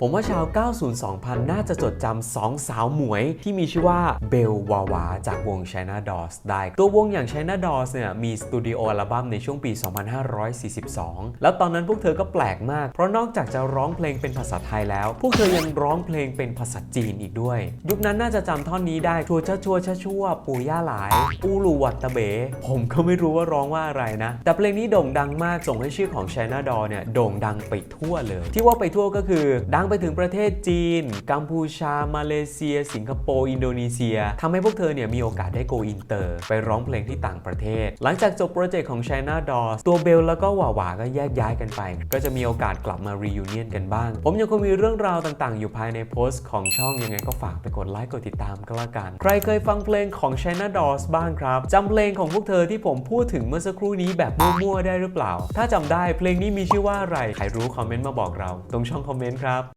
ผมว่าชาว 90 2000 น่าจะจดจำสองสาวหมวยที่มีชื่อว่าเบลวาวาจากวง China Dolls ได้ ตัววงอย่าง China Dolls เนี่ยมีสตูดิโออัลบั้มในช่วงปี 2542 แล้วตอนนั้นพวกเธอก็แปลกมาก เพราะนอกจากจะร้องเพลงเป็นภาษาไทยแล้ว พวกเธอยังร้องเพลงเป็นภาษาจีนอีกด้วย ยุคนั้นน่าจะจำท่อนนี้ได้ชัวชะชัวชะชัวปู่ย่าหลายอูลูวัตตะเบ ผมก็ไม่รู้ว่าร้องว่าอะไรนะ แต่เพลงนี้โด่งดังมากส่งให้ชื่อของ China Doll เนี่ยโด่งดังไปทั่วเลย ที่ว่าไปทั่วก็คือดังไปถึงประเทศจีน กัมพูชา มาเลเซีย สิงคโปร์ อินโดนีเซียทำให้พวกเธอเนี่ยมีโอกาสได้โกอินเตอร์ ไปร้องเพลงที่ต่างประเทศ หลังจากจบโปรเจกต์ของ China Doll ตัวเบลแล้วก็หวาหวาก็แยกย้ายกันไป ก็จะมีโอกาสกลับมา reunion กันบ้าง ผมยังคงมีเรื่องราวต่างๆ อยู่ภายในโพสต์ของช่องยังไงก็ฝากไปกดไลค์กดติดตามก็แล้วกัน ใครเคยฟังเพลงของ China Dolls บ้างครับจำเพลงของพวกเธอที่ผมพูดถึงเมื่อสักครู่นี้แบบมั่วๆได้หรือเปล่า ถ้าจำได้เพลงนี้มีชื่อว่าอะไร ใครรู้คอมเมนต์มาบอกเรา ตรงช่องคอมเมนต์ครับ